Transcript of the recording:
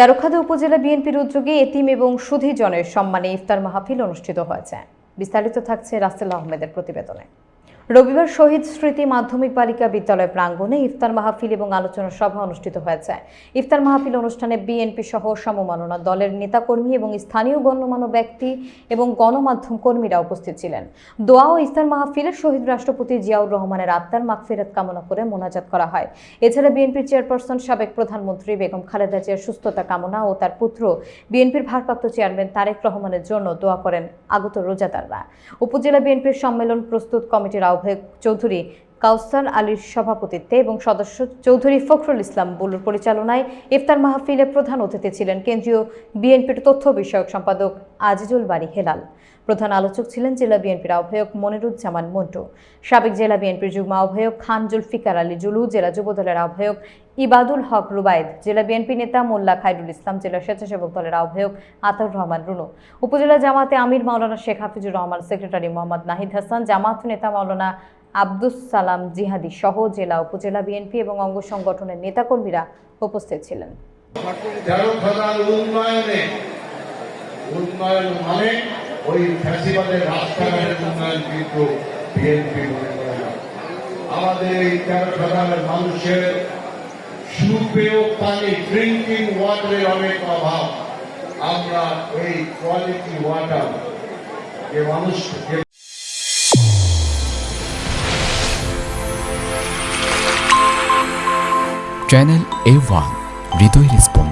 তেরোখাদা উপজেলা বিএনপির উদ্যোগে এতিম এবং সুধীজনের সম্মানে ইফতার মাহফিল অনুষ্ঠিত হয়েছে। বিস্তারিত থাকছে রাসেল আহমেদের প্রতিবেদনে। রবিবার শহীদ স্মৃতি মাধ্যমিক বালিকা বিদ্যালয় প্রাঙ্গণে ইফতার মাহফিল এবং আলোচনা সভা অনুষ্ঠিত হয়েছে। ইফতার মাহফিল অনুষ্ঠানে বিএনপি সহ সমমাননা দলের নেতাকর্মী এবং স্থানীয় গণ্যমান্য ব্যক্তি এবং গণমাধ্যম কর্মীরা উপস্থিত ছিলেন। দোয়া ও ইফতার মাহফিলে শহীদ রাষ্ট্রপতি জিয়াউর রহমানের আত্মার মাগফিরাত কামনা করে মোনাজাত করা হয়। এছাড়া বিএনপির চেয়ারপারসন সাবেক প্রধানমন্ত্রী বেগম খালেদা জিয়ার সুস্থতা কামনা ও তার পুত্র বিএনপির ভারপ্রাপ্ত চেয়ারম্যান তারেক রহমানের জন্য দোয়া করেন আগত রোজাদাররা। উপজেলা বিএনপির সম্মেলন প্রস্তুত কমিটির আহ্বায়ক চৌধুরী কাউসার আলীর সভাপতিত্বে এবং সদস্য চৌধুরী ফখরুল ইসলাম বুলুর পরিচালনায় ইফতার মাহফিলে প্রধান অতিথি ছিলেন কেন্দ্রীয় বিএনপির তথ্য বিষয়ক সম্পাদক আজিজুল বাড়ি হেলাল। প্রধান আলোচক ছিলেন জেলা বিএনপির আহ্বায়ক মনিরুজ্জামান মন্টু। সাবেক জেলা বিএনপির যুগ্ম আহ্বায়ক খান জুলফিকার আলী জুলু, জেলা যুবদলের আহ্বায়ক ইবাদুল হক রুবায়েদ, জেলা বিএনপি নেতা মোল্লা খায়রুল ইসলাম, জেলা স্বেচ্ছাসেবক দলের আহ্বায়ক আতাউর রহমান রুনু। উপজেলা জামাতে আমির মাওলানা শেখ হাফিজুর রহমান, সেক্রেটারি মোহাম্মদ নাহিদ হাসান, জামাত নেতা মাওলানা আব্দুস সালাম জিহাদি সহ জেলা, উপজেলা বিএনপি এবং অঙ্গ সংগঠনের নেতাকর্মীরা উপস্থিত ছিলেন। মানে আমরা এই কোয়ালিটি ওয়াটার যে মানুষ চ্যানেল এ ওয়ান হৃদয় রেসপন্স